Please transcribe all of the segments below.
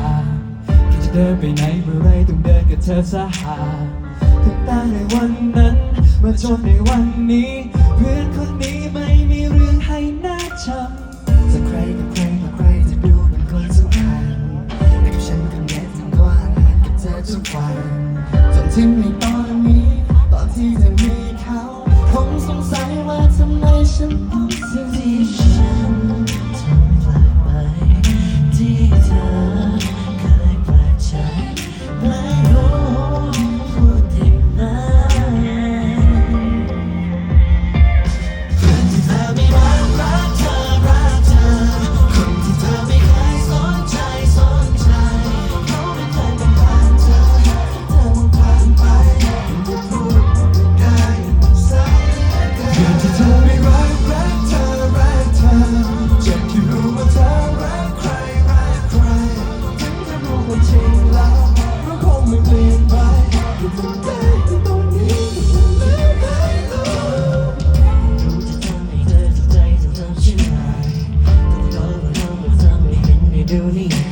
าคิดจะเดินไปไหนเมื่อไรต้องเดินกับเธอสหาถึงตายในวันนั้น มาจนในวันนี้ เพื่อนคนนี้ไม่มีเรื่องให้น่าช้ำจะใครกับใครกับใครจะดูเป็นคนสำคัญแต่ฉันก็เน็ตทำตัวห่กับเธอทุกวันจนถึงในตอนนี้ ตอนที่เธอมีเขาผมสงสัยว่าทำไมฉันต้อง doing?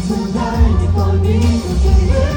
存在，你和你的岁月。